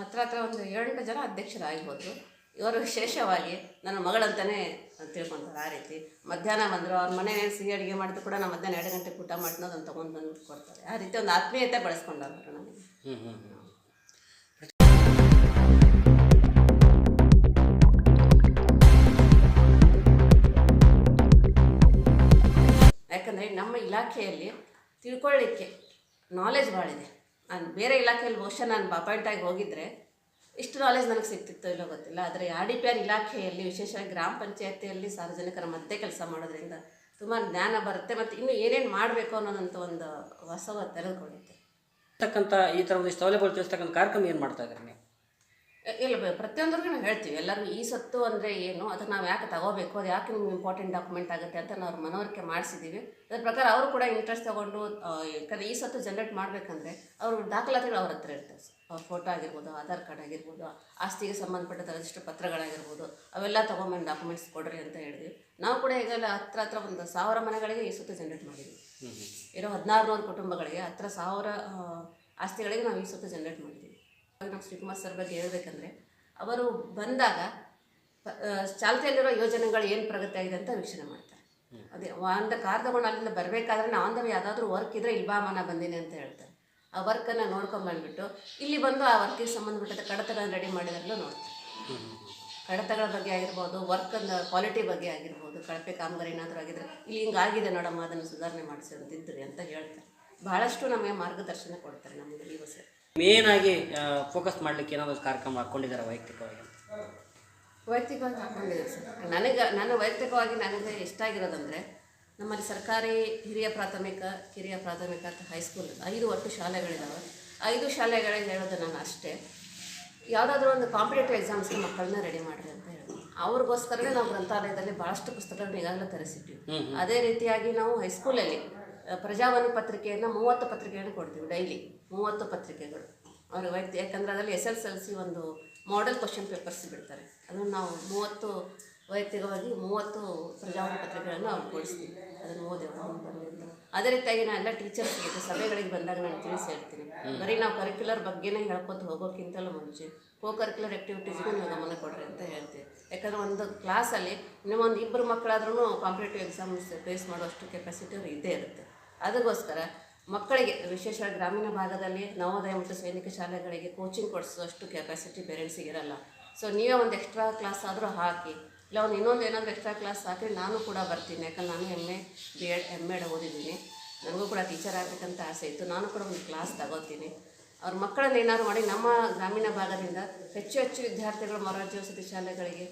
ಹತ್ರ ಹತ್ರ ಒಂದು ಏಳೆಂಟು ಜನ ಅಧ್ಯಕ್ಷರಾಗ್ಬೋದು. ಇವರು ವಿಶೇಷವಾಗಿ ನನ್ನ ಮಗಳಂತಾನೆ ತಿಳ್ಕೊಂತಾರೆ ಆ ರೀತಿ. ಮಧ್ಯಾಹ್ನ ಬಂದರು ಅವ್ರ ಮನೆ ಸಿಹಿ ಅಡುಗೆ ಮಾಡಿದ್ರು ಕೂಡ ನಾವು ಮಧ್ಯಾಹ್ನ ಎರಡು ಗಂಟೆಗೆ ಊಟ ಮಾಡ್ಕೊಂಡು ಅದನ್ನು ತೊಗೊಂಡು ಬಂದು ಕೊಡ್ತಾರೆ. ಆ ರೀತಿ ಒಂದು ಆತ್ಮೀಯತೆ ಬೆಳೆಸ್ಕೊಂಡವ್ರು ನನಗೆ ಹ್ಞೂ ಹ್ಞೂ ಹ್ಞೂ ಯಾಕಂದರೆ ನಮ್ಮ ಇಲಾಖೆಯಲ್ಲಿ ತಿಳ್ಕೊಳ್ಳಿಕ್ಕೆ ನಾಲೆಜ್ ಭಾಳ ಇದೆ. ನಾನು ಬೇರೆ ಇಲಾಖೆಯಲ್ಲಿ ಬಹುಶಃ ನಾನು ಅಪಾಯಿಂಟ್ ಆಗಿ ಹೋಗಿದ್ದರೆ ಇಷ್ಟು ನಾಲೆಜ್ ನನಗೆ ಸಿಗ್ತಿತ್ತು ಇಲ್ಲೋ ಗೊತ್ತಿಲ್ಲ. ಆದರೆ ಆರ್ ಡಿ ಪಿ ಆರ್ ಇಲಾಖೆಯಲ್ಲಿ, ವಿಶೇಷವಾಗಿ ಗ್ರಾಮ ಪಂಚಾಯತಿಯಲ್ಲಿ ಸಾರ್ವಜನಿಕರ ಮಧ್ಯೆ ಕೆಲಸ ಮಾಡೋದ್ರಿಂದ ತುಂಬ ಜ್ಞಾನ ಬರುತ್ತೆ ಮತ್ತು ಇನ್ನು ಏನೇನು ಮಾಡಬೇಕು ಅನ್ನೋದಂಥ ಒಂದು ಹೊಸವ ತೆರೆದುಕೊಂಡಿದ್ದೆ ಈ ಥರ ಒಂದು ಸೌಲಭ್ಯಗಳು ತಿಳಿಸ್ತಕ್ಕಂಥ ಕಾರ್ಯಕ್ರಮ ಏನು ಮಾಡ್ತಾ ಇದ್ದೀರಿ ಇಲ್ಲ ಪ್ರತಿಯೊಂದ್ರಿಗೂ ಪ್ರತಿಯೊಂದರಿಗೂ ನಾವು ಹೇಳ್ತೀವಿ. ಎಲ್ಲರಿಗೂ ಈ ಸೊತ್ತು ಅಂದರೆ ಏನು? ಅದನ್ನು ನಾವು ಯಾಕೆ ತಗೋಬೇಕು? ಅದು ಯಾಕೆ ನಿಮ್ಗೆ ಇಂಪಾರ್ಟೆಂಟ್ ಡಾಕ್ಯುಮೆಂಟ್ ಆಗುತ್ತೆ ಅಂತ ನಾವು ಅವ್ರ ಮನವರಿಕೆ ಮಾಡಿಸಿದ್ದೀವಿ ಅದ್ರ ಪ್ರಕಾರ ಅವರು ಕೂಡ ಇಂಟ್ರೆಸ್ಟ್ ತೊಗೊಂಡು ಯಾಕಂದರೆ ಈ ಸೊತ್ತು ಜನರೇಟ್ ಮಾಡಬೇಕಂದ್ರೆ ಅವರು ದಾಖಲಾತಿಗಳು ಅವ್ರ ಹತ್ರ ಇರ್ತವೆ ಅವ್ರ ಫೋಟೋ ಆಗಿರ್ಬೋದು ಆಧಾರ್ ಕಾರ್ಡ್ ಆಗಿರ್ಬೋದು ಆಸ್ತಿಗೆ ಸಂಬಂಧಪಟ್ಟ ರಿಜಿಸ್ಟರ್ ಪತ್ರಗಳಾಗಿರ್ಬೋದು ಅವೆಲ್ಲ ತೊಗೊಂಬಂದು ಡಾಕ್ಯುಮೆಂಟ್ಸ್ ಕೊಡ್ರಿ ಅಂತ ಹೇಳಿದ್ವಿ. ನಾವು ಕೂಡ ಈಗಲ್ಲ ಹತ್ರ ಹತ್ರ ಒಂದು ಸಾವಿರ ಮನೆಗಳಿಗೆ ಈ ಸತ್ತು ಜನರೇಟ್ ಮಾಡಿದ್ವಿ. ಇರೋ ಹದಿನಾರು ನೂರು ಕುಟುಂಬಗಳಿಗೆ ಹತ್ರ ಸಾವಿರ ಆಸ್ತಿಗಳಿಗೆ ನಾವು ಈ ಸೊತ್ತು ಜನರೇಟ್ ಮಾಡಿದ್ದೀವಿ ನಮ್ಮ ಶ್ರೀಕುಮಾರ್ ಸರ್ ಬಗ್ಗೆ ಹೇಳ್ಬೇಕಂದ್ರೆ, ಅವರು ಬಂದಾಗ ಚಾಲ್ತಿಯಲ್ಲಿರೋ ಯೋಜನೆಗಳು ಏನು ಪ್ರಗತಿ ಆಗಿದೆ ಅಂತ ವೀಕ್ಷಣೆ ಮಾಡ್ತಾರೆ. ಅದೇ, ಒಂದು ಕಾರ್ ತಗೊಂಡು ಅಲ್ಲಿಂದ ಬರಬೇಕಾದ್ರೆ ಆನ್ ದ ಯಾವುದಾದ್ರೂ ವರ್ಕ್ ಇದ್ದರೆ ಇಲ್ಲಿ ನಾ ಬಂದೀನಿ ಅಂತ ಹೇಳ್ತಾರೆ. ಆ ವರ್ಕನ್ನು ನೋಡ್ಕೊಂಬಂದ್ಬಿಟ್ಟು ಇಲ್ಲಿ ಬಂದು ಆ ವರ್ಕಿಗೆ ಸಂಬಂಧಪಟ್ಟ ಕಡತಗಳನ್ನು ರೆಡಿ ಮಾಡಿದ್ರಲ್ಲೂ ನೋಡ್ತಾರೆ. ಕಡತಗಳ ಬಗ್ಗೆ ಆಗಿರ್ಬೋದು ವರ್ಕನ್ನ ಕ್ವಾಲಿಟಿ ಬಗ್ಗೆ ಆಗಿರ್ಬೋದು, ಕಳಪೆ ಕಾಮಗಾರಿ ಏನಾದರೂ ಆಗಿದ್ರೆ, ಇಲ್ಲಿ ಹಿಂಗಾಗಿದೆ ನೋಡಮ್ಮ, ಅದನ್ನು ಸುಧಾರಣೆ ಮಾಡಿಸಿ ಅಂತಿದ್ರಿ ಅಂತ ಹೇಳ್ತಾರೆ. ಬಹಳಷ್ಟು ನಮಗೆ ಮಾರ್ಗದರ್ಶನ ಕೊಡ್ತಾರೆ ನಮಗೆ ನೀವು ಸರ್ ಮೇನ್ ಆಗಿ ಫೋಕಸ್ ಮಾಡ್ಲಿಕ್ಕೆ ಏನಾದ್ರು ಕಾರ್ಯಕ್ರಮ ಹಾಕ್ಕೊಂಡಿದ್ದಾರೆ ವೈಯಕ್ತಿಕವಾಗಿ? ವೈಯಕ್ತಿಕವಾಗಿ ಹಾಕೊಂಡಿದ್ದಾರೆ ಸರ್. ನನಗೆ ನಾನು ವೈಯಕ್ತಿಕವಾಗಿ ನನಗೆ ಇಷ್ಟ ಆಗಿರೋದಂದರೆ ನಮ್ಮಲ್ಲಿ ಸರ್ಕಾರಿ ಹಿರಿಯ ಪ್ರಾಥಮಿಕ ಕಿರಿಯ ಪ್ರಾಥಮಿಕ ಅಥವಾ ಹೈಸ್ಕೂಲ್ ಐದು ಒಟ್ಟು ಶಾಲೆಗಳಿದ್ದಾವೆ ಐದು ಶಾಲೆಗಳಿಗೆ ಹೇಳೋದು ನಾನು ಅಷ್ಟೇ. ಯಾವುದಾದ್ರೂ ಒಂದು ಕಾಂಪಿಟೇಟಿವ್ ಎಕ್ಸಾಮ್ಸ್ಗೆ ಮಕ್ಕಳನ್ನ ರೆಡಿ ಮಾಡಿರಿ ಅಂತ ಹೇಳಿ ಅವ್ರಿಗೋಸ್ಕರವೇ ನಾವು ಗ್ರಂಥಾಲಯದಲ್ಲಿ ಭಾಳಷ್ಟು ಪುಸ್ತಕಗಳನ್ನ ಈಗಾಗಲೇ ತರಿಸಿದ್ವಿ. ಅದೇ ರೀತಿಯಾಗಿ ನಾವು ಹೈಸ್ಕೂಲಲ್ಲಿ ಪ್ರಜಾವಾಣಿ ಪತ್ರಿಕೆಯನ್ನು ಮೂವತ್ತು ಪತ್ರಿಕೆಯನ್ನು ಕೊಡ್ತೀವಿ ಡೈಲಿ. ಮೂವತ್ತು ಪತ್ರಿಕೆಗಳು. ಅವ್ರಿಗೆ ವೈಯಕ್ತಿ ಯಾಕಂದರೆ ಅದರಲ್ಲಿ ಎಸ್ ಎಸ್ ಎಲ್ ಸಿ ಒಂದು ಮಾಡೆಲ್ ಕ್ವಶನ್ ಪೇಪರ್ಸ್ ಬಿಡ್ತಾರೆ. ಅದನ್ನು ನಾವು ಮೂವತ್ತು ವೈಯಕ್ತಿಕವಾಗಿ ಮೂವತ್ತು ಪ್ರಜಾವಾಣಿ ಪತ್ರಿಕೆಗಳನ್ನು ಅವ್ರು ಕೊಡಿಸ್ತೀವಿ. ಅದನ್ನು ಓದಿದ್ರು ಅವ್ರು ಅದೇ ರೀತಿಯಾಗಿ ನಾನು ಎಲ್ಲ ಟೀಚರ್ಸ್ ಜೊತೆ ಸಭೆಗಳಿಗೆ ಬಂದಾಗ ನಾನು ತಿಳಿಸಿ ಹೇಳ್ತೀನಿ. ಬರೀ ನಾವು ಕರಿಕ್ಯುಲರ್ ಬಗ್ಗೆನೇ ಹೇಳ್ಕೊತ ಹೋಗೋಕ್ಕಿಂತಲೂ ಮುಂಚೆ ಕೋ ಕರಿಕ್ಯುಲರ್ ಆ್ಯಕ್ಟಿವಿಟೀಸ್ಗೂ ನೀವು ಗಮನ ಕೊಡ್ರಿ ಅಂತ ಹೇಳ್ತೀವಿ. ಯಾಕಂದರೆ ಒಂದು ಕ್ಲಾಸಲ್ಲಿ ನಿಮ್ಮೊಂದು ಇಬ್ಬರು ಮಕ್ಕಳಾದ್ರೂ ಕಾಂಪಿಟೇಟಿವ್ ಎಕ್ಸಾಮ್ಸ್ ಫೇಸ್ ಮಾಡುವಷ್ಟು ಕೆಪಾಸಿಟಿ ಅವ್ರು ಇದ್ದೇ ಇರುತ್ತೆ. ಅದಕ್ಕೋಸ್ಕರ ಮಕ್ಕಳಿಗೆ, ವಿಶೇಷವಾಗಿ ಗ್ರಾಮೀಣ ಭಾಗದಲ್ಲಿ ನವೋದಯ ಮತ್ತು ಸೈನಿಕ ಶಾಲೆಗಳಿಗೆ ಕೋಚಿಂಗ್ ಕೊಡಿಸುವಷ್ಟು ಕೆಪಾಸಿಟಿ ಪೇರೆಂಟ್ಸಿಗೆ ಇರಲ್ಲ. ಸೊ ನೀವೇ ಒಂದು ಎಕ್ಸ್ಟ್ರಾ ಕ್ಲಾಸ್ ಆದರೂ ಹಾಕಿ, ಇಲ್ಲ ಒಂದು ಇನ್ನೊಂದು ಏನಾದರೂ ಎಕ್ಸ್ಟ್ರಾ ಕ್ಲಾಸ್ ಹಾಕಿ ನಾನು ಕೂಡ ಬರ್ತೀನಿ, ಯಾಕಂದ್ರೆ ನಾನು M A B Ed M Ed ಓದಿದ್ದೀನಿ. ನನಗೂ ಕೂಡ ಟೀಚರ್ ಆಗಬೇಕಂತ ಆಸೆ ಇತ್ತು, ನಾನು ಕೂಡ ಒಂದು ಕ್ಲಾಸ್ ತಗೋತೀನಿ. ಅವ್ರ ಮಕ್ಕಳನ್ನ ಏನಾದ್ರು ಮಾಡಿ, ನಮ್ಮ ಗ್ರಾಮೀಣ ಭಾಗದಿಂದ ಹೆಚ್ಚು ಹೆಚ್ಚು ವಿದ್ಯಾರ್ಥಿಗಳು ಮರಾಠಿ ವಸತಿ ಶಾಲೆಗಳಿಗೆ,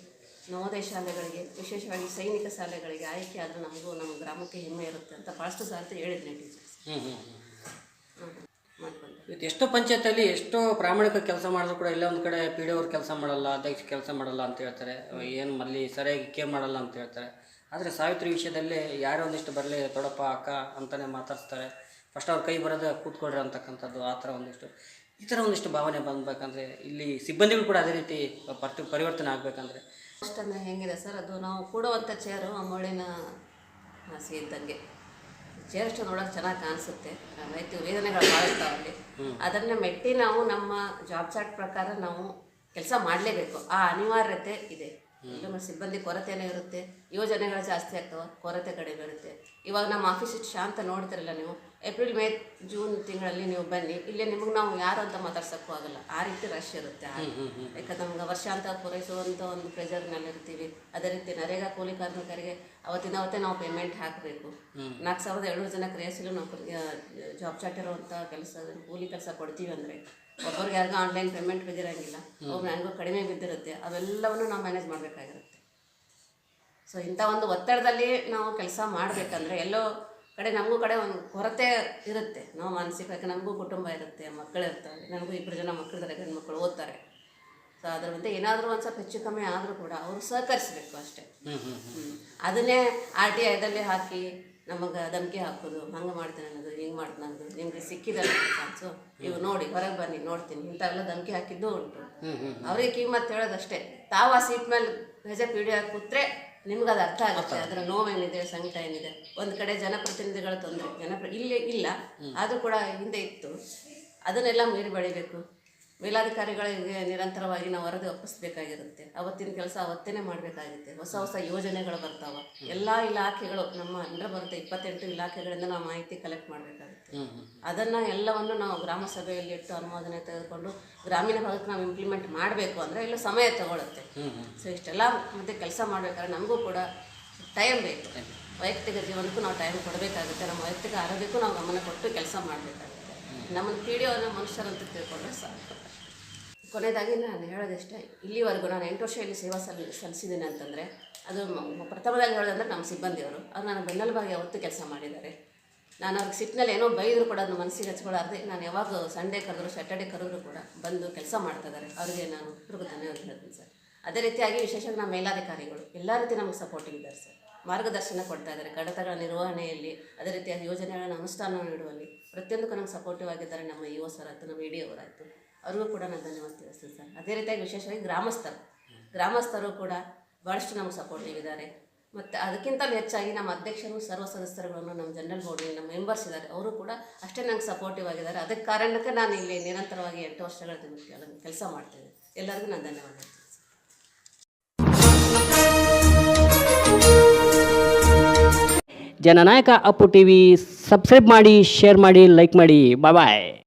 ನವೋದಯ ಶಾಲೆಗಳಿಗೆ, ವಿಶೇಷವಾಗಿ ಸೈನಿಕ ಶಾಲೆಗಳಿಗೆ ಆಯ್ಕೆ ಆದರೂ ನಮಗೂ ನಮ್ಮ ಗ್ರಾಮಕ್ಕೆ ಹೆಮ್ಮೆ ಇರುತ್ತೆ ಅಂತ ಭಾಳಷ್ಟು ಸಾರ್ತಿ ಹೇಳಿದ್ದೀನಿ ಟೀಚರ್ಸ್ ಹ್ಞೂ ಹ್ಞೂ ಇವತ್ತು ಎಷ್ಟೋ ಪಂಚಾಯತಲ್ಲಿ ಎಷ್ಟೋ ಪ್ರಾಮಾಣಿಕ ಕೆಲಸ ಮಾಡಿದ್ರು ಕೂಡ ಎಲ್ಲ ಒಂದು ಕಡೆ ಪಿ ಡಿ ಅವ್ರು ಕೆಲಸ ಮಾಡಲ್ಲ ಅಧ್ಯಕ್ಷ ಕೆಲಸ ಮಾಡಲ್ಲ ಅಂತ ಹೇಳ್ತಾರೆ. ಏನು ಮಲ್ಲಿ ಸರಿಯಾಗಿ ಕೇರ್ ಮಾಡಲ್ಲ ಅಂತ ಹೇಳ್ತಾರೆ. ಆದರೆ ಸಾವಿತ್ರಿ ವಿಷಯದಲ್ಲಿ ಯಾರೋ ಒಂದಿಷ್ಟು ಬರಲಿ, ತೊಡಪ್ಪ, ಅಕ್ಕ ಅಂತಲೇ ಮಾತಾಡ್ತಾರೆ ಫಸ್ಟ್ ಅವ್ರ ಕೈ ಬರೋದು ಕೂತ್ಕೊಳ್ರಿ ಅಂತಕ್ಕಂಥದ್ದು, ಆ ಥರ ಒಂದಿಷ್ಟು. ಈ ಥರ ಒಂದಿಷ್ಟು ಭಾವನೆ ಬಂದಬೇಕಂದ್ರೆ ಇಲ್ಲಿ ಸಿಬ್ಬಂದಿಗಳು ಕೂಡ ಅದೇ ರೀತಿ ಪರ್ತಿ, ಪರಿವರ್ತನೆ ಆಗಬೇಕಂದ್ರೆ. ಅಷ್ಟನ್ನು ಹೆಂಗಿದೆ ಸರ್? ಅದು ನಾವು ಕೂಡುವಂಥ ಚೇರು ಆ ಮೊಳಿನ ಹಾಸಿಗೆ ಇದ್ದಂಗೆ. ಚೇರ್ ನೋಡೋದು ನೋಡೋಕೆ ಚೆನ್ನಾಗಿ ಕಾಣಿಸುತ್ತೆ. ರೈತ ವೇದನೆಗಳು ಭಾಳ ಇರ್ತಾವೆ ಅಲ್ಲಿ. ಅದನ್ನು ಮೆಟ್ಟಿ ನಾವು ನಮ್ಮ ಜಾಬ್ ಚಾರ್ಟ್ ಪ್ರಕಾರ ನಾವು ಕೆಲಸ ಮಾಡಲೇಬೇಕು. ಆ ಅನಿವಾರ್ಯತೆ ಇದೆ. ನಮ್ಮ ಸಿಬ್ಬಂದಿ ಕೊರತೆನೇ ಇರುತ್ತೆ. ಯೋಜನೆಗಳು ಜಾಸ್ತಿ ಆಗ್ತವೆ ಕೊರತೆ ಕಡಿಮೆ ಇರುತ್ತೆ. ಇವಾಗ ನಮ್ಮ ಆಫೀಸ್ ಇಷ್ಟು ಶಾಂತ ನೋಡ್ತಿರಲ್ಲ ನೀವು ಏಪ್ರಿಲ್ ಮೇ ಜೂನ್ ತಿಂಗಳಲ್ಲಿ ನೀವು ಬನ್ನಿ. ಇಲ್ಲೇ ನಿಮಗೆ ನಾವು ಯಾರು ಅಂತ ಮಾತಾಡ್ಸೋಕ್ಕೂ ಆಗಲ್ಲ. ಆ ರೀತಿ ರಶ್ ಇರುತ್ತೆ ಯಾಕಂದ್ರೆ ನಮ್ಗೆ ವರ್ಷಾಂತ ಪೂರೈಸುವಂಥ ಒಂದು ಪ್ರೆಷರ್ನಲ್ಲಿ ಇರ್ತೀವಿ ಅದೇ ರೀತಿ ನರೇಗಾ ಕೂಲಿ ಕಾರ್ಮಿಕರಿಗೆ ಅವತ್ತಿನ ಅವತ್ತೇ ನಾವು ಪೇಮೆಂಟ್ ಹಾಕಬೇಕು. ನಾಲ್ಕು ಸಾವಿರದ ಏಳ್ನೂರು ಜನ ಕ್ರಿಯಾಶೀಲ ನಾವು ಜಾಬ್ ಚಾಟ್ ಇರುವಂಥ ಕೆಲಸ ಕೂಲಿ ಕೆಲಸ ಕೊಡ್ತೀವಿ ಅಂದರೆ ಒಬ್ಬರಿಗೆ ಯಾರಿಗೂ ಆನ್ಲೈನ್ ಪೇಮೆಂಟ್ ಬಿದ್ದಿರಂಗಿಲ್ಲ. ಒಬ್ಬರು ನನಗೂ ಕಡಿಮೆ ಬಿದ್ದಿರುತ್ತೆ. ಅವೆಲ್ಲವನ್ನು ನಾವು ಮ್ಯಾನೇಜ್ ಮಾಡಬೇಕಾಗಿರುತ್ತೆ. ಸೊ ಇಂಥ ಒಂದು ಒತ್ತಡದಲ್ಲಿ ನಾವು ಕೆಲಸ ಮಾಡಬೇಕಂದ್ರೆ ಎಲ್ಲೋ ಕಡೆ ನಮಗೂ ಕಡೆ ಒಂದು ಕೊರತೆ ಇರುತ್ತೆ. ನಾವು ಮಾನಸಿಕವಾಗಿ ನಮಗೂ ಕುಟುಂಬ ಇರುತ್ತೆ ಮಕ್ಕಳಿರ್ತಾರೆ ನನಗೂ ಇಬ್ಬರು ಜನ ಮಕ್ಕಳಿದ್ದಾರೆ ಗಂಡು ಮಕ್ಕಳು ಓದ್ತಾರೆ. ಸೊ ಅದ್ರ ಮುಂದೆ ಏನಾದರೂ ಒಂದು ಸ್ವಲ್ಪ ಹೆಚ್ಚು ಕಮ್ಮಿ ಆದರೂ ಕೂಡ ಅವರು ಸಹಕರಿಸಬೇಕು ಅಷ್ಟೇ. ಅದನ್ನೇ ಆರ್ ಟಿ ಐದಲ್ಲಿ ಹಾಕಿ ನಮಗೆ ಧಮಕಿ ಹಾಕೋದು ಹಂಗೆ ಮಾಡ್ತೀನಿ ಅನ್ನೋದು ಹಿಂಗೆ ಮಾಡ್ತೀನಿ ಅನ್ನೋದು ನಿಮಗೆ ಸಿಕ್ಕಿದಲ್ಲ ಚಾನ್ಸು ನೀವು ನೋಡಿ ಹೊರಗೆ ಬನ್ನಿ ನೋಡ್ತೀನಿ. ಇಂಥವೆಲ್ಲ ಧಮಕಿ ಹಾಕಿದ್ದು ಉಂಟು. ಅವ್ರಿಗೆ ಕಿಮ್ಮತ್ತು ಹೇಳೋದಷ್ಟೇ. ತಾವು ಆ ಸೀಟ್ ಮೇಲೆ ಹೆಜೆ ಪಿ ಡಿ ಹಾಕಿ ಕೂತ್ರೆ ನಿಮ್ಗೆ ಅದು ಅರ್ಥ ಆಗುತ್ತೆ. ಅದರ ನೋವೇನಿದೆ ಸಂಕಟ ಏನಿದೆ. ಒಂದು ಕಡೆ ಜನಪ್ರತಿನಿಧಿಗಳ ತೊಂದರೆ ಜನಪ್ರ ಇಲ್ಲಿ. ಇಲ್ಲ ಆದರೂ ಕೂಡ ಹಿಂದೆ ಇತ್ತು. ಅದನ್ನೆಲ್ಲ ಮೀರಿ ಬೆಳಿಬೇಕು. ಮೇಲಾಧಿಕಾರಿಗಳಿಗೆ ನಿರಂತರವಾಗಿ ನಾವು ವರದಿ ಒಪ್ಪಿಸಬೇಕಾಗಿರುತ್ತೆ. ಅವತ್ತಿನ ಕೆಲಸ ಅವತ್ತೇ ಮಾಡಬೇಕಾಗುತ್ತೆ ಹೊಸ ಹೊಸ ಯೋಜನೆಗಳು ಬರ್ತಾವ. ಎಲ್ಲ ಇಲಾಖೆಗಳು ನಮ್ಮ ಅಂದ್ರೆ ಬರುತ್ತೆ ಇಪ್ಪತ್ತೆಂಟು ಇಲಾಖೆಗಳಿಂದ ನಾವು ಮಾಹಿತಿ ಕಲೆಕ್ಟ್ ಮಾಡಬೇಕಾಗುತ್ತೆ. ಅದನ್ನು ಎಲ್ಲವನ್ನು ನಾವು ಗ್ರಾಮ ಸಭೆಯಲ್ಲಿ ಇಟ್ಟು ಅನುಮೋದನೆ ತೆಗೆದುಕೊಂಡು ಗ್ರಾಮೀಣ ಭಾಗಕ್ಕೆ ನಾವು ಇಂಪ್ಲಿಮೆಂಟ್ ಮಾಡಬೇಕು ಅಂದರೆ ಇಲ್ಲೂ ಸಮಯ ತಗೊಳುತ್ತೆ. ಸೊ ಇಷ್ಟೆಲ್ಲ ಮತ್ತೆ ಕೆಲಸ ಮಾಡಬೇಕಾದ್ರೆ ನಮಗೂ ಕೂಡ ಟೈಮ್ ಬೇಕು. ವೈಯಕ್ತಿಕ ಜೀವನಕ್ಕೂ ನಾವು ಟೈಮ್ ಕೊಡಬೇಕಾಗುತ್ತೆ. ನಮ್ಮ ವೈಯಕ್ತಿಕ ಆರೋಗ್ಯಕ್ಕೂ ನಾವು ಗಮನ ಕೊಟ್ಟು ಕೆಲಸ ಮಾಡಬೇಕಾಗುತ್ತೆ. ನಮ್ಮನ್ನು ಪಿ ಡಿ ಒನ ಮನುಷ್ಯರಂತ ತಿಳ್ಕೊಂಡ್ರೆ ಸಾಕು. ಕೊನೆಯದಾಗಿ ನಾನು ಹೇಳೋದಷ್ಟೇ ಇಲ್ಲಿವರೆಗೂ ನಾನು ಎಂಟು ವರ್ಷ ಇಲ್ಲಿ ಸೇವಾ ಸಲ್, ಸಲ್ಲಿಸಿದ್ದೇನೆ ಅಂತಂದರೆ, ಅದು ಪ್ರಥಮದಲ್ಲಿ ಹೇಳೋದಂದ್ರೆ ನಮ್ಮ ಸಿಬ್ಬಂದಿಯವರು. ಅದು ನನ್ನ ಬೆನ್ನೆಲುಬಾಗಿ ಯಾವತ್ತೂ ಕೆಲಸ ಮಾಡಿದ್ದಾರೆ. ನಾನು ಅವ್ರಿಗೆ ಸಿಟ್ಟಿನಲ್ಲಿ ಏನೋ ಬೈದರೂ ಕೂಡ ಅದನ್ನು ಮನಸ್ಸಿಗೆ ಹಚ್ಕೊಳ್ಳಾರ್ದೆ, ನಾನು ಯಾವಾಗ ಸಂಡೇ ಕರೆದ್ರು ಸ್ಯಾಟರ್ಡೇ ಕರೆದ್ರು ಕೂಡ ಬಂದು ಕೆಲಸ ಮಾಡ್ತಿದ್ದಾರೆ ಅವರಿಗೆ ನಾನು ಹುಡುಗ ಧನ್ಯವಾದ ಹೇಳ್ತೀನಿ ಸರ್. ಅದೇ ರೀತಿಯಾಗಿ ವಿಶೇಷವಾಗಿ ನಮ್ಮ ಮೇಲಾಧಿಕಾರಿಗಳು, ಎಲ್ಲ ರೀತಿ ನಮಗೆ ಸಪೋರ್ಟಿಂಗ್ ಇದ್ದಾರೆ ಸರ್. ಮಾರ್ಗದರ್ಶನ ಕೊಡ್ತಾ ಇದ್ದಾರೆ. ಕಡತಗಳ ನಿರ್ವಹಣೆಯಲ್ಲಿ, ಅದೇ ರೀತಿಯಾಗಿ ಯೋಜನೆಗಳನ್ನು ಅನುಷ್ಠಾನ ನೀಡುವಲ್ಲಿ ಪ್ರತಿಯೊಂದಕ್ಕೂ ನಮ್ಗೆ ಸಪೋರ್ಟಿವ್ ಆಗಿದ್ದಾರೆ ನಮ್ಮ ಯುವ ಸರ್ ಆಯಿತು ನಮ್ಮ ಇ ಡಿ ಅವರಾಯಿತು. ಅವ್ರಿಗೂ ಕೂಡ ನಾನು ಧನ್ಯವಾದ ತಿಳಿಸ್ತೀನಿ ಸರ್. ಅದೇ ರೀತಿಯಾಗಿ ವಿಶೇಷವಾಗಿ ಗ್ರಾಮಸ್ಥರು. ಗ್ರಾಮಸ್ಥರು ಕೂಡ ಭಾಳಷ್ಟು ನಮ್ಗೆ ಸಪೋರ್ಟಿವ್ ಇದ್ದಾರೆ. ಮತ್ತು ಅದಕ್ಕಿಂತಲೂ ಹೆಚ್ಚಾಗಿ ನಮ್ಮ ಅಧ್ಯಕ್ಷರು, ಸರ್ವ ಸದಸ್ಯರುಗಳನ್ನು ನಮ್ಮ ಜನರಲ್ ಬೋರ್ಡ್ ನಮ್ಮ ಮೆಂಬರ್ಸ್ ಇದ್ದಾರೆ. ಅವರು ಕೂಡ ಅಷ್ಟೇ ನಂಗೆ ಸಪೋರ್ಟಿವ್ ಆಗಿದ್ದಾರೆ. ಅದಕ್ಕೆ ಕಾರಣಕ್ಕೆ ನಾನು ಇಲ್ಲಿ ನಿರಂತರವಾಗಿ ಎಂಟು ವರ್ಷಗಳ ಕೆಲಸ ಮಾಡ್ತೇನೆ ಎಲ್ಲರಿಗೂ ನಾನು ಧನ್ಯವಾದ ಜನನಾಯಕ ಅಪ್ಪು ಟಿ ವಿ ಸಬ್ಸ್ಕ್ರೈಬ್ ಮಾಡಿ ಶೇರ್ ಮಾಡಿ ಲೈಕ್ ಮಾಡಿ. ಬಾಯ್